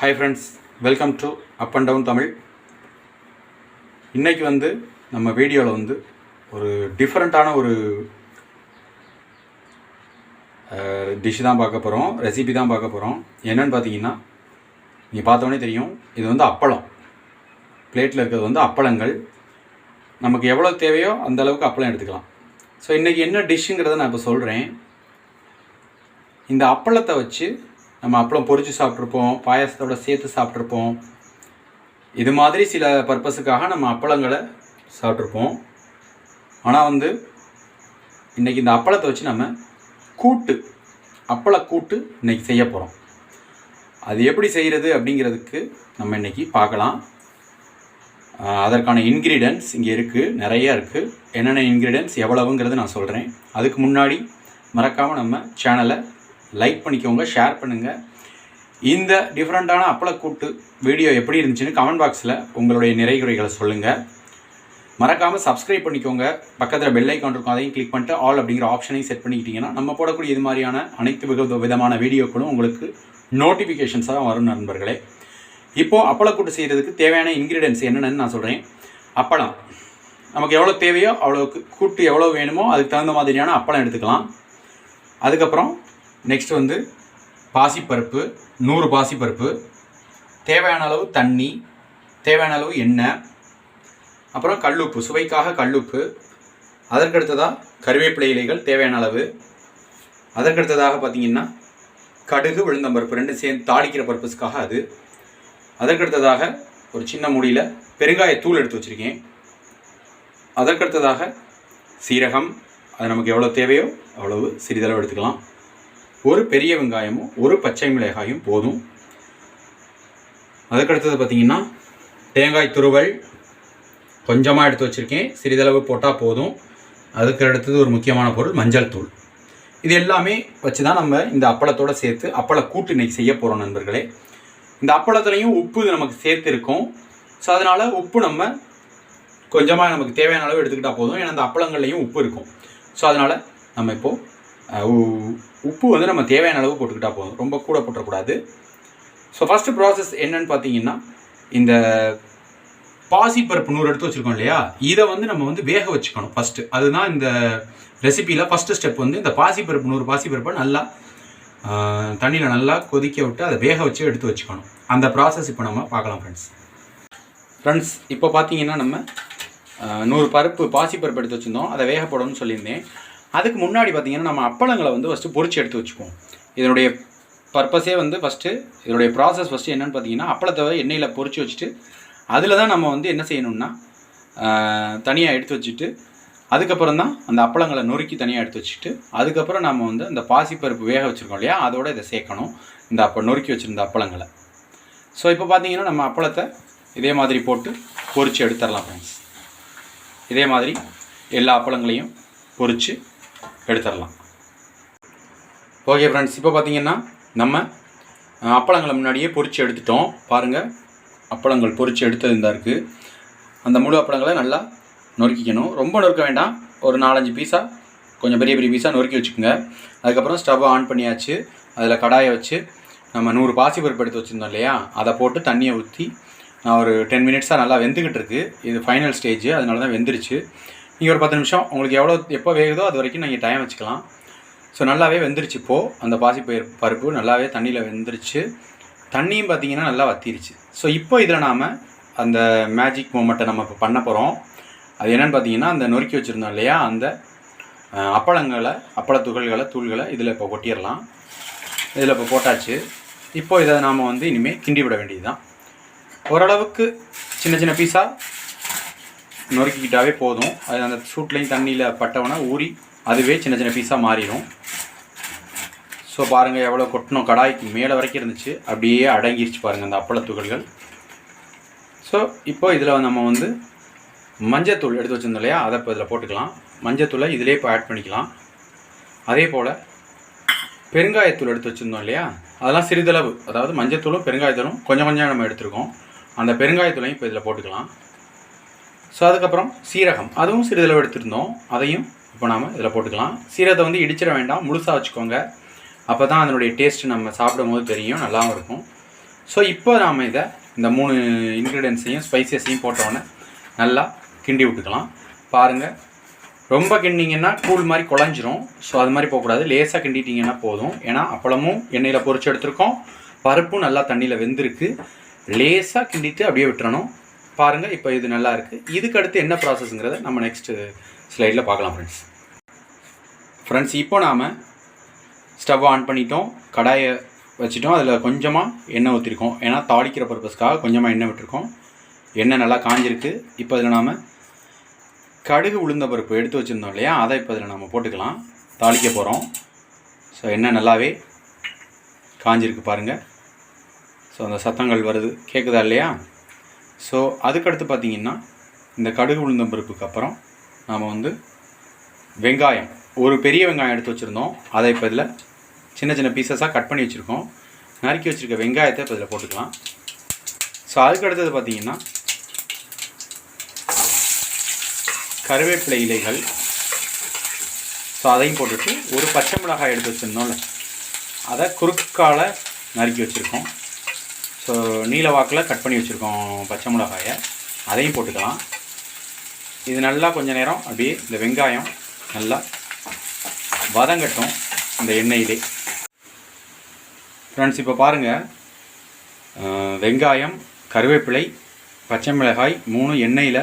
Hi friends welcome to up and down Tamil இன்னைக்கு வந்து நம்ம வீடியோவில் வந்து ஒரு டிஃப்ரெண்ட்டான ஒரு டிஷ் தான் பார்க்க போகிறோம் ரெசிபி தான் பார்க்க போகிறோம் என்னென்னு பார்த்தீங்கன்னா நீங்கள் பார்த்தோன்னே தெரியும் இது வந்து அப்பளம். பிளேட்டில் இருக்கிறது வந்து அப்பளங்கள். நமக்கு எவ்வளோ தேவையோ அந்த அளவுக்கு அப்பளம் எடுத்துக்கலாம். ஸோ இன்றைக்கி என்ன டிஷ்ஷுங்கிறத நான் இப்போ சொல்கிறேன் இந்த அப்பளத்தை வச்சு நம்ம அப்பளம் பொறிச்சு சாப்பிட்ருப்போம் பாயாசத்தோட சேர்த்து சாப்பிட்ருப்போம் இது மாதிரி சில பர்பஸுக்காக நம்ம அப்பளங்களை சாப்பிட்ருப்போம் ஆனால் வந்து இன்றைக்கி இந்த அப்பளத்தை வச்சு நம்ம கூட்டு அப்பள கூட்டு இன்றைக்கி செய்ய போகிறோம் அது எப்படி செய்கிறது அப்படிங்கிறதுக்கு நம்ம இன்றைக்கி பார்க்கலாம். அதற்கான இன்க்ரீடியன்ஸ் இங்கே இருக்குது நிறையா இருக்குது என்னென்ன இன்க்ரீடியன்ஸ் எவ்வளவுங்கிறது நான் சொல்கிறேன் அதுக்கு முன்னாடி மறக்காமல் நம்ம சேனலை லைக் பண்ணிக்கோங்க ஷேர் பண்ணுங்கள் இந்த டிஃப்ரெண்ட்டான அப்பளக்கூட்டு வீடியோ எப்படி இருந்துச்சுன்னு கமெண்ட் பாக்ஸில் உங்களுடைய நிறைகுறைகளை சொல்லுங்கள் மறக்காமல் சப்ஸ்கிரைப் பண்ணிக்கோங்க. பக்கத்தில் பெல் ஐக்கான் இருக்கும் அதையும் கிளிக் பண்ணிட்டு ஆல் அப்படிங்கிற ஆப்ஷனையும் செட் பண்ணிக்கிட்டிங்கன்னா நம்ம போடக்கூடிய இது மாதிரியான அனைத்து வித விதமான வீடியோக்களும் உங்களுக்கு நோட்டிஃபிகேஷன்ஸாக வரும் நண்பர்களே. இப்போது அப்பளக்கூட்டு செய்கிறதுக்கு தேவையான இன்க்ரீடியன்ஸ் என்னென்னு நான் சொல்கிறேன் அப்பளம். நமக்கு எவ்வளோ தேவையோ அவ்வளோக்கு கூட்டு எவ்வளோ வேணுமோ அதுக்கு தகுந்த மாதிரியான அப்பளம் எடுத்துக்கலாம். அதுக்கப்புறம் நெக்ஸ்ட் வந்து பாசிப்பருப்பு நூறு பாசிப்பருப்பு தேவையான அளவு தண்ணி தேவையான அளவு எண்ணெய் அப்புறம் கல்லுப்பு சுவைக்காக கல்லுப்பு அதற்கடுத்ததாக கருவேப்பிலை இலைகள் தேவையான அளவு அதற்கடுத்ததாக பார்த்தீங்கன்னா கடுகு விழுந்தம்பருப்பு ரெண்டும் சேர்ந்து தாளிக்கிற பர்பஸ்க்காக அது. அதற்கடுத்ததாக ஒரு சின்ன மூடியில் பெருங்காயத்தூள் எடுத்து வச்சுருக்கேன். அதற்கடுத்ததாக சீரகம் அது நமக்கு எவ்வளோ தேவையோ அவ்வளவு சிறிதளவு எடுத்துக்கலாம். ஒரு பெரிய வெங்காயமும் ஒரு பச்சை மிளகாயும் போதும். அதுக்கடுத்தது பார்த்தீங்கன்னா தேங்காய் துருவல் கொஞ்சமாக எடுத்து வச்சுருக்கேன். சிறிதளவு போட்டால் போதும். அதுக்கு அடுத்தது ஒரு முக்கியமான பொருள் மஞ்சள் தூள். இது எல்லாமே வச்சு தான் நம்ம இந்த அப்பளத்தோட சேர்த்து அப்பள கூட்டு இன்றைக்கி செய்ய போகிறோம் நண்பர்களே. இந்த அப்பளத்துலேயும் உப்பு நமக்கு சேர்த்து இருக்கும். ஸோ அதனால் உப்பு நம்ம கொஞ்சமாக நமக்கு தேவையான அளவு எடுத்துக்கிட்டால் போதும். ஏன்னா அந்த அப்பளங்கள்லேயும் உப்பு இருக்கும். ஸோ அதனால் நம்ம இப்போது உப்பு வந்து நம்ம தேவையான அளவு போட்டுக்கிட்டால் போதும். ரொம்ப கூட போட்டக்கூடாது. ஸோ ஃபஸ்ட்டு ப்ராசஸ் என்னன்னு பார்த்தீங்கன்னா இந்த பாசிப்பருப்பு நூறு எடுத்து வச்சுருக்கோம் இல்லையா? இதை வந்து நம்ம வந்து வேக வச்சுக்கணும் ஃபஸ்ட்டு அதுதான் இந்த ரெசிப்பியில் ஃபஸ்ட்டு ஸ்டெப் வந்து இந்த பாசிப்பருப்பு நூறு பாசிப்பருப்பை நல்லா தண்ணியில் நல்லா கொதிக்க விட்டு அதை வேக வச்சு எடுத்து வச்சுக்கணும். அந்த ப்ராசஸ் இப்போ நம்ம பார்க்கலாம் ஃப்ரெண்ட்ஸ் ஃப்ரெண்ட்ஸ் இப்போ பார்த்தீங்கன்னா நம்ம நூறு பருப்பு பாசிப்பருப்பு எடுத்து வச்சுருந்தோம். அதை வேக போடணும்னு சொல்லியிருந்தேன். அதுக்கு முன்னாடி பார்த்திங்கன்னா நம்ம அப்பளங்களை வந்து ஃபஸ்ட்டு பொறிச்சு எடுத்து வச்சுப்போம் இதனுடைய பர்பஸே வந்து ஃபஸ்ட்டு இதனுடைய ப்ராசஸ் ஃபஸ்ட்டு என்னென்னு பார்த்தீங்கன்னா அப்பளத்தை எண்ணெயில் பொறிச்சு வச்சுட்டு அதில் தான் நம்ம வந்து என்ன செய்யணும்னா தனியாக எடுத்து வச்சுட்டு அதுக்கப்புறம் தான் அந்த அப்பளங்களை நொறுக்கி தனியாக எடுத்து வச்சுட்டு அதுக்கப்புறம் நம்ம வந்து அந்த பாசிப்பருப்பு வேக வச்சுருக்கோம் இல்லையா அதோட இதை சேர்க்கணும். இந்த அப்ப நொறுக்கி வச்சுருந்த அப்பளங்களை. ஸோ இப்போ பார்த்தீங்கன்னா நம்ம அப்பளத்தை இதே மாதிரி போட்டு பொறிச்சு எடுத்துடலாம் ஃப்ரெண்ட்ஸ் இதே மாதிரி எல்லா அப்பளங்களையும் பொறிச்சு எடுத்துடலாம். ஓகே ஃப்ரெண்ட்ஸ் இப்போ பார்த்தீங்கன்னா நம்ம அப்பளங்களை முன்னாடியே பொறிச்சு எடுத்துட்டோம். பாருங்கள் அப்பளங்கள் பொறிச்சு எடுத்தது இந்த இருக்குது அந்த முழு அப்பளங்களை நல்லா நொறுக்கிக்கணும். ரொம்ப நொறுக்க வேண்டாம். ஒரு நாலஞ்சு பீஸாக கொஞ்சம் பெரிய பெரிய பீஸாக நொறுக்கி வச்சுக்கோங்க. அதுக்கப்புறம் ஸ்டவ் ஆன் பண்ணியாச்சு. அதில் கடாயை வச்சு நம்ம நூறு பாசி பருப்பு எடுத்து வச்சுருந்தோம் இல்லையா? அதை போட்டு தண்ணியை ஊற்றி நான் ஒரு டென் மினிட்ஸாக நல்லா வெந்துக்கிட்டு இருக்குது இது ஃபைனல் ஸ்டேஜ் அதனால தான் வெந்துருச்சு. நீங்கள் ஒரு பத்து நிமிஷம். உங்களுக்கு எவ்வளோ எப்போ வேகுதோ அது வரைக்கும் நீங்கள் டைம் வச்சுக்கலாம். ஸோ நல்லாவே வெந்துருச்சு இப்போது அந்த பாசிப்பயிர் பருப்பு நல்லாவே தண்ணியில் வெந்துருச்சு. தண்ணியும் பார்த்தீங்கன்னா நல்லா வத்திருச்சு. ஸோ இப்போ இதில் நாம் அந்த மேஜிக் மூமெண்ட்டை நம்ம இப்போ பண்ண போகிறோம் அது என்னென்னு பார்த்தீங்கன்னா அந்த நொறுக்கி வச்சுருந்தோம் இல்லையா? அந்த அப்பளங்களை அப்பள துகள்களை தூள்களை இதில் இப்போ கொட்டிடலாம். இதில் இப்போ போட்டாச்சு. இப்போ இதை நாம் வந்து இனிமேல் கிண்டி விட வேண்டியது தான் ஓரளவுக்கு சின்ன சின்ன பீஸாக நொறுக்கிக்கிட்டாவே போதும். அது அந்த சூட்லேயும் தண்ணியில் பட்டவனா ஊறி அதுவே சின்ன சின்ன பீஸாக மாறிடும். ஸோ பாருங்கள் எவ்வளோ கொட்டணும் கடாய்க்கு மேலே வரைக்கும் இருந்துச்சு. அப்படியே அடங்கிருச்சு பாருங்கள் அந்த அப்பள துகள்கள். ஸோ இப்போ இதில் நம்ம வந்து மஞ்சத்தூள் எடுத்து வச்சிருந்தோம் இல்லையா? அதை இப்போ இதில் போட்டுக்கலாம். மஞ்சத்தூளை இதிலே இப்போ ஆட் பண்ணிக்கலாம். அதே போல் பெருங்காயத்தூள் எடுத்து வச்சுருந்தோம் இல்லையா? அதெல்லாம் சிறிதளவு. அதாவது மஞ்சத்தூளும் பெருங்காயத்தூளும் கொஞ்சம் கொஞ்சம் நம்ம எடுத்துருக்கோம். அந்த பெருங்காயத்தூளையும் இப்போ இதில் போட்டுக்கலாம். ஸோ அதுக்கப்புறம் சீரகம். அதுவும் சிறிதளவு எடுத்துருந்தோம். அதையும் இப்போ நாம் இதில் போட்டுக்கலாம். சீரகத்தை வந்து இடிச்சிட வேண்டாம். முழுசாக வச்சுக்கோங்க. அப்போ தான் அதனுடைய டேஸ்ட் நம்ம சாப்பிடும் போது தெரியும். நல்லாவும் இருக்கும். ஸோ இப்போ நாம் இதை இந்த மூணு இன்க்ரீடியன்ஸையும் ஸ்பைசஸையும் போட்டோன்னே நல்லா கிண்டி விட்டுக்கலாம். பாருங்கள் ரொம்ப கிண்டிங்கன்னா கூழ் மாதிரி குழஞ்சிரும். ஸோ அது மாதிரி போகக்கூடாது. லேசாக கிண்டிட்டிங்கன்னா போதும். ஏன்னா அப்பளமும் எண்ணெயில் பொறிச்சு எடுத்துருக்கோம். பருப்பும் நல்லா தண்ணியில் வெந்திருக்கு. லேசாக கிண்டிட்டு அப்படியே விட்டுறணும். பாருங்கள் இப்போ இது நல்லா இருக்குது இதுக்கு அடுத்து என்ன ப்ராசஸ்ங்கிறத நம்ம நெக்ஸ்ட்டு ஸ்லைடில் பார்க்கலாம் ஃப்ரெண்ட்ஸ் ஃப்ரெண்ட்ஸ் இப்போ நாம் ஸ்டவ் ஆன் பண்ணிட்டோம் கடாயை வச்சுட்டோம் அதில் கொஞ்சமாக எண்ணெய் ஊற்றிருக்கோம் ஏன்னா தாளிக்கிற பர்பஸ்க்காக கொஞ்சமாக எண்ணெய் விட்டுருக்கோம். எண்ணெய் நல்லா காஞ்சிருக்கு. இப்போ இதில் நாம் கடுகு உளுந்த பருப்பு எடுத்து வச்சுருந்தோம் இல்லையா? அதை இப்போ இதில் நம்ம போட்டுக்கலாம். தாளிக்க போகிறோம் ஸோ எண்ணெய் நல்லாவே காஞ்சிருக்கு பாருங்கள் ஸோ அந்த சத்தங்கள் வருது. கேட்குதா இல்லையா? ஸோ அதுக்கடுத்து பார்த்தீங்கன்னா இந்த கடுகு உளுந்தம் பருப்புக்கு அப்புறம் நாம் வந்து வெங்காயம். ஒரு பெரிய வெங்காயம் எடுத்து வச்சுருந்தோம். அதை இப்போ இதில் சின்ன சின்ன பீசஸாக கட் பண்ணி வச்சுருக்கோம். நறுக்கி வச்சுருக்க வெங்காயத்தை இப்போ இதில் போட்டுக்கலாம். ஸோ அதுக்கு அடுத்தது பார்த்தீங்கன்னா கருவேப்பிலை இலைகள். ஸோ அதையும் போட்டுட்டு ஒரு பச்சை மிளகாய் எடுத்து வச்சுருந்தோம்ல அதை குறுக்கால நறுக்கி வச்சுருக்கோம். ஸோ நீல வாக்கில் கட் பண்ணி வச்சுருக்கோம் பச்சை மிளகாயை. அதையும் போட்டுக்கலாம். இது நல்லா கொஞ்சம் நேரம் அப்படியே இந்த வெங்காயம் நல்லா வதங்கட்டும் இந்த எண்ணெயிலே. ஃப்ரெண்ட்ஸ் இப்போ பாருங்கள் வெங்காயம் கருவேப்பிலை பச்சை மிளகாய் மூணு எண்ணெயில்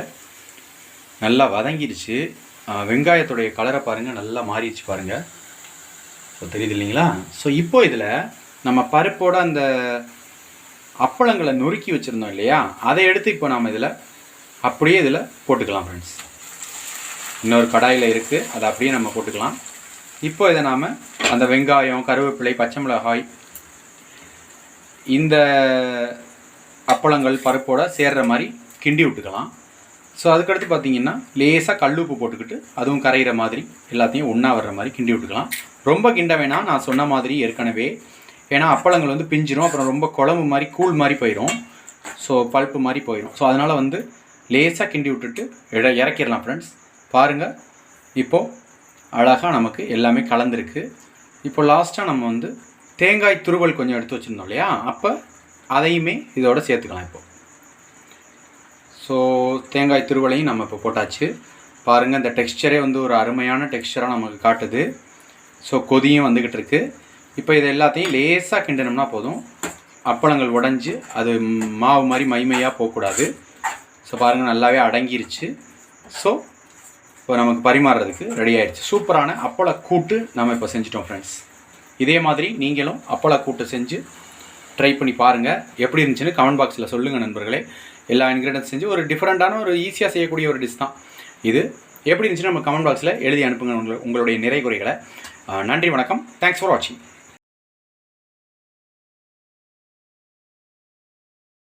நல்லா வதங்கிடுச்சு. வெங்காயத்துடைய கலரை பாருங்கள் நல்லா மாறிடுச்சு பாருங்கள் ஸோ தெரியுது இல்லைங்களா? ஸோ இப்போ இதில் நம்ம பருப்போட அந்த அப்பளங்களை நொறுக்கி வச்சுருந்தோம் இல்லையா? அதை எடுத்து இப்போ நாம் இதில் அப்படியே இதில் போட்டுக்கலாம் ஃப்ரெண்ட்ஸ் இன்னொரு கடாயில் இருக்குது அதை அப்படியே நம்ம போட்டுக்கலாம். இப்போ இதை நாம் அந்த வெங்காயம் கருவேப்பிலை பச்சை மிளகாய் இந்த அப்பளங்கள் பருப்போட சேர்ற மாதிரி கிண்டி விட்டுக்கலாம். ஸோ அதுக்கடுத்து பார்த்தீங்கன்னா லேசாக கல் உப்பு போட்டுக்கிட்டு அதுவும் கரையிற மாதிரி எல்லாத்தையும் ஒன்றா வர்ற மாதிரி கிண்டி விட்டுக்கலாம். ரொம்ப கிண்ட வேணாம். நான் சொன்ன மாதிரி ஏற்கனவே ஏன்னா அப்பளங்கள் வந்து பிஞ்சிரும் அப்புறம் ரொம்ப குழம்பு மாதிரி கூழ் மாதிரி போயிடும் ஸோ பல்ப்பு மாதிரி போயிடும் ஸோ அதனால் வந்து லேசாக கிண்டி விட்டுட்டு இட இறக்கிடலாம் ஃப்ரெண்ட்ஸ் பாருங்கள் இப்போது அழகாக நமக்கு எல்லாமே கலந்துருக்கு. இப்போ லாஸ்ட்டாக நம்ம வந்து தேங்காய் துருவல் கொஞ்சம் எடுத்து வச்சுருந்தோம் இல்லையா? அப்போ அதையுமே இதோட சேர்த்துக்கலாம் இப்போ. ஸோ தேங்காய் துருவலையும் நம்ம இப்போ போட்டாச்சு. பாருங்கள் இந்த டெக்ஸ்சரே வந்து ஒரு அருமையான டெக்ஸ்சராக நமக்கு காட்டுது. ஸோ கொதியும் வந்துக்கிட்டு இருக்குது இப்போ இது எல்லாத்தையும் லேசாக கிண்டினோம்னா போதும். அப்பளங்கள் உடஞ்சி அது மாவு மாதிரி மைமையாக போகக்கூடாது. ஸோ பாருங்கள் நல்லாவே அடங்கிருச்சு. ஸோ இப்போ நமக்கு பரிமாறுறதுக்கு ரெடி ஆயிடுச்சு. சூப்பரான அப்பள கூட்டு நம்ம இப்போ செஞ்சிட்டோம் ஃப்ரெண்ட்ஸ் இதே மாதிரி நீங்களும் அப்பள கூட்டு செஞ்சு ட்ரை பண்ணி பாருங்கள் எப்படி இருந்துச்சுன்னு கமெண்ட் பாக்ஸில் சொல்லுங்கள் நண்பர்களே. எல்லா இன்க்ரீடியன்ஸ் செஞ்சு ஒரு டிஃப்ரெண்ட்டான ஒரு ஈஸியாக செய்யக்கூடிய ஒரு டிஷ் தான். இது எப்படி இருந்துச்சுன்னு நம்ம கமெண்ட் பாக்ஸில் எழுதி அனுப்புங்க உங்களுடைய நிறை குறைகளை. நன்றி வணக்கம். தேங்க்ஸ் ஃபார் வாட்சிங்